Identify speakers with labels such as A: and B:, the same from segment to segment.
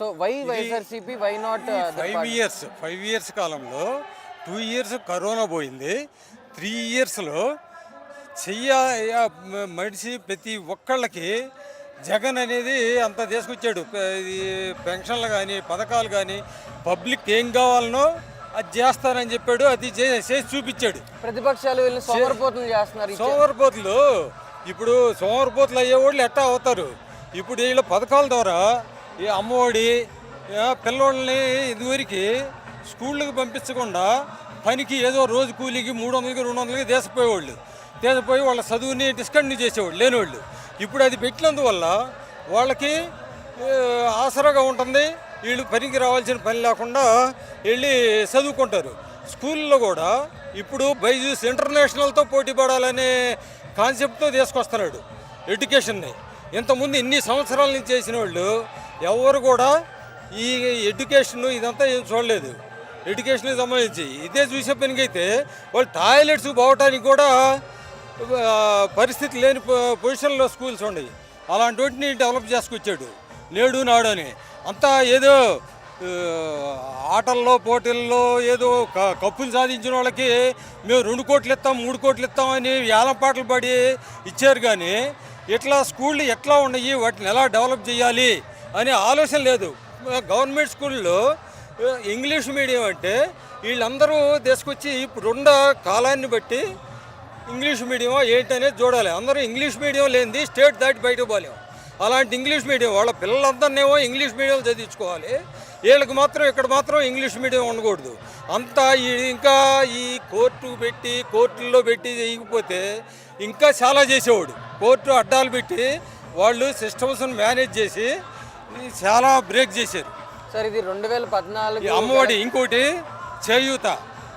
A: So why YSRCP why not
B: five years five years కాలంలో two years corona పోయింది. Three ఇయర్స్లో చెయ్య మ- మనిషి ప్రతి ఒక్కళ్ళకి జగన్ అనేది అంత తీసుకొచ్చాడు. ఇది పెన్షన్లు కానీ పథకాలు కానీ పబ్లిక్ ఏం కావాలనో అది చేస్తానని చెప్పాడు. అది చేసి చూపించాడు.
A: ప్రతిపక్షాలు సోమరపోతులు చేస్తున్నారు
B: సోమరిపోతులు ఇప్పుడు సోమరిపోతులు అయ్యేవాళ్ళు ఎట్టా అవుతారు? ఇప్పుడు వీళ్ళ పథకాల ద్వారా ఈ అమ్మఒడి పిల్లోళ్ళని ఇదివరకు స్కూళ్ళకి పంపించకుండా పనికి ఏదో రోజు కూలికి మూడు వందలకి రెండు వందలకి దేశపోయేవాళ్ళు దేశపోయి వాళ్ళ చదువుని డిస్కంటిన్యూ చేసేవాళ్ళు లేనివాళ్ళు. ఇప్పుడు అది పెట్టినందువల్ల వాళ్ళకి ఆసరాగా ఉంటుంది. వీళ్ళు పనికి రావాల్సిన పని లేకుండా వెళ్ళి చదువుకుంటారు. స్కూల్లో కూడా ఇప్పుడు బైజూస్ ఇంటర్నేషనల్తో పోటీ పడాలనే కాన్సెప్ట్తో తీసుకొస్తున్నాడు ఎడ్యుకేషన్ని. ఇంతకుముందు ఇన్ని సంవత్సరాల నుంచి చేసిన వాళ్ళు ఎవరు కూడా ఈ ఎడ్యుకేషన్ ఇదంతా ఏం చూడలేదు. ఎడ్యుకేషన్కి సంబంధించి. ఇదే చూసే పనికైతే వాళ్ళు టాయిలెట్స్ పోవటానికి కూడా పరిస్థితి లేని పొజిషన్లో స్కూల్స్ ఉన్నాయి. అలాంటి వాటిని డెవలప్ చేసుకొచ్చాడు. నేడు నాడు అని. అంతా ఏదో ఆటల్లో పోటీల్లో ఏదో క- కప్పులు సాధించిన వాళ్ళకి మేము రెండు కోట్లు ఇస్తాం మూడు కోట్లు ఇస్తాం అని వేలం పాటలు పడి ఇచ్చారు కానీ ఇట్లా స్కూళ్ళు ఎట్లా ఉన్నాయి? వాటిని ఎలా డెవలప్ చేయాలి? అనే ఆలోచన లేదు. గవర్నమెంట్ స్కూల్లో ఇంగ్లీష్ మీడియం అంటే వీళ్ళందరూ తీసుకొచ్చి ఇప్పుడున్న కాలాన్ని బట్టి ఇంగ్లీష్ మీడియం ఏంటనేది చూడాలి. అందరూ ఇంగ్లీష్ మీడియం లేనిది స్టేట్ దాటి బయటకు పోలేం అలాంటి ఇంగ్లీష్ మీడియం వాళ్ళ పిల్లలందరినేమో ఇంగ్లీష్ మీడియం చదివించుకోవాలి. వీళ్ళకి మాత్రం ఇక్కడ మాత్రం ఇంగ్లీష్ మీడియం ఉండకూడదు. అంతా ఇంకా ఈ కోర్టు పెట్టి కోర్టుల్లో పెట్టి చేయకపోతే ఇంకా చాలా చేసేవాడు. కోర్టు అడ్డాలు పెట్టి వాళ్ళు సిస్టమ్స్ని మేనేజ్ చేసి చాలా బ్రేక్ చేశారు.
A: సార్ ఇది రెండు వేల పద్నాలుగు
B: అమ్మఒడి ఇంకోటి చేయూత.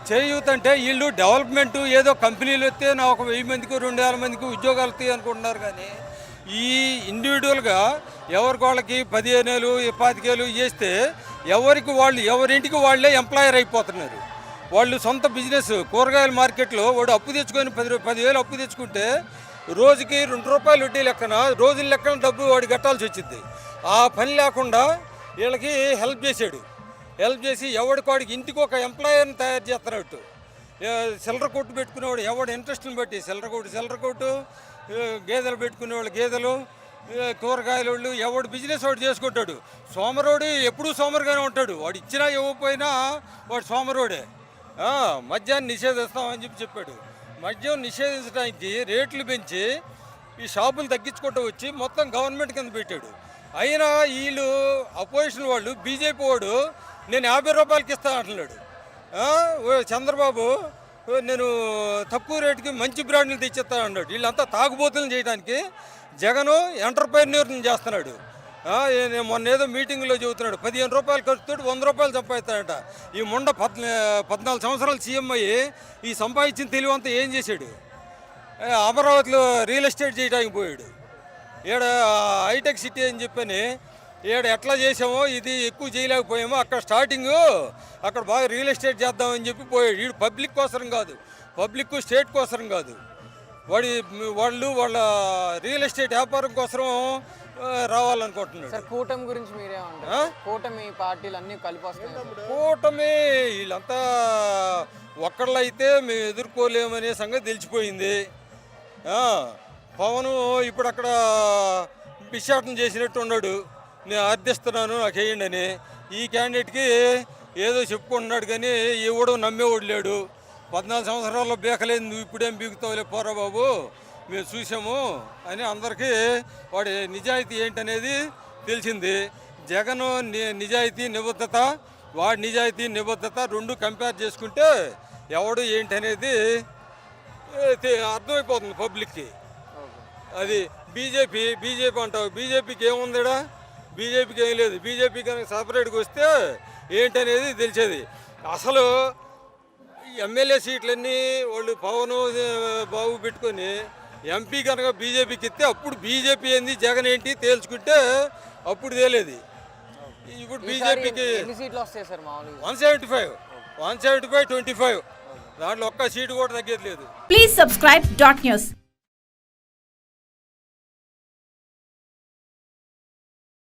B: చేయూత అంటే వీళ్ళు డెవలప్మెంట్ ఏదో కంపెనీలు వస్తే నా ఒక వెయ్యి మందికి రెండు వేల మందికి ఉద్యోగాలు వస్తాయి అనుకుంటున్నారు కానీ ఈ ఇండివిజువల్గా ఎవరికి వాళ్ళకి పదిహేను వేలు పాతికేలు చేస్తే ఎవరికి వాళ్ళు ఎవరింటికి వాళ్ళే ఎంప్లాయర్ అయిపోతున్నారు. వాళ్ళు సొంత బిజినెస్ కూరగాయల మార్కెట్లో వాడు అప్పు తెచ్చుకొని పది పదివేలు అప్పు తెచ్చుకుంటే రోజుకి రెండు రూపాయలు వడ్డీ లెక్కన రోజుల లెక్కన డబ్బు వాడు కట్టాల్సి వచ్చింది. ఆ పని లేకుండా వీళ్ళకి హెల్ప్ చేశాడు. హెల్ప్ చేసి ఎవడికాడికి ఇంటికి ఒక ఎంప్లాయర్ని తయారు చేస్తున్నట్టు సిల్లర కొట్టు పెట్టుకునేవాడు ఎవడు ఇంట్రెస్ట్ని బట్టి చిల్లర కొట్టు చిల్లర కొట్టు గేదెలు పెట్టుకునేవాళ్ళు గేదెలు ఏ, కూరగాయల వాళ్ళు ఎవడు బిజినెస్ వాడు చేసుకుంటాడు. సోమరోడు ఎప్పుడూ సోమరుగానే ఉంటాడు. వాడు ఇచ్చినా ఇవ్వకపోయినా వాడు సోమరోడే. మధ్యాహ్నం మద్యాన్ని నిషేధిస్తామని చెప్పి చెప్పాడు. మద్యం నిషేధించడానికి రేట్లు పెంచి ఈ షాపులు తగ్గించుకుంటూ వచ్చి మొత్తం గవర్నమెంట్ కింద పెట్టాడు. అయినా వీళ్ళు అపోజిషన్ వాళ్ళు బీజేపీ వాడు నేను యాభై రూపాయలకి ఇస్తా అంటున్నాడు. ఓ చంద్రబాబు నేను తక్కువ రేటుకి మంచి బ్రాండ్లు తెచ్చిస్తాను అన్నాడు వీళ్ళంతా తాగుబోతులను చేయడానికి జగను ఎంటర్ప్రైన్యూర్ని చేస్తున్నాడు. మొన్న ఏదో మీటింగ్లో చెబుతున్నాడు. పదిహేను రూపాయలు ఖర్చుతో వంద రూపాయలు సంపాదిస్తాడట. ఈ ముండ పద్ పద్నాలుగు సంవత్సరాలు సీఎం అయ్యి ఈ సంపాదించిన తెలివంతా ఏం చేశాడు? అమరావతిలో రియల్ ఎస్టేట్ చేయడానికి పోయాడు. ఈడ హైటెక్ సిటీ అని చెప్పని ఈడ ఎట్లా చేసామో ఇది ఎక్కువ చేయలేకపోయామో అక్కడ స్టార్టింగ్ అక్కడ బాగా రియల్ ఎస్టేట్ చేద్దామని చెప్పి పోయాడు. వీడు పబ్లిక్ కోసం కాదు. పబ్లిక్ స్టేట్ కోసం కాదు. వాడి వాళ్ళు వాళ్ళ రియల్ ఎస్టేట్ వ్యాపారం కోసం రావాలనుకుంటున్నాడు.
A: సార్ కూటమి గురించి మీరేమంటారు కూటమి పార్టీలు అన్ని కలిపి వస్తాయి.
B: కూటమి వీళ్ళంతా ఒక్కళ్ళైతే మేము ఎదుర్కోలేమనే సంగతి తెలిసిపోయింది. ఆ, పవన్ ఇప్పుడు అక్కడ భిక్షాటన చేసినట్టు ఉన్నాడు. నేను అర్థిస్తున్నాను నాకు వేయండి అని. ఈ క్యాండిడేట్కి ఏదో చెప్పుకుంటున్నాడు కానీ ఎవడో నమ్మేవాడు లేడు. పద్నాలుగు సంవత్సరాల్లో బీకలేదు నువ్వు ఇప్పుడేం బీగుతావులే పోరా బాబు. మేము చూసాము అని అందరికీ వాడి నిజాయితీ ఏంటనేది తెలిసింది. జగన్ నిజాయితీ నిబద్ధత వాడి నిజాయితీ నిబద్ధత రెండు కంపేర్ చేసుకుంటే ఎవడు ఏంటి అనేది అర్థమైపోతుంది పబ్లిక్కి. అది బీజేపీ బీజేపీ అంటావు. బీజేపీకి ఏముందిడా? బీజేపీకి ఏం లేదు. బీజేపీ కనుక సపరేట్గా వస్తే ఏంటనేది తెలిసేది. అసలు ఎమ్మెల్యే సీట్లన్నీ వాళ్ళు పవన్ బాబు పెట్టుకొని ఎంపీ కనుక బీజేపీకి ఇస్తే అప్పుడు బీజేపీ ఏంది? జగన్ ఏంటి? తేల్చుకుంటే అప్పుడు తేలేది. ఇప్పుడు బీజేపీకి one seventy five. One seventy five twenty five. దాంట్లో ఒక్క సీటు కూడా తగ్గేది లేదు.
C: Please subscribe dot news.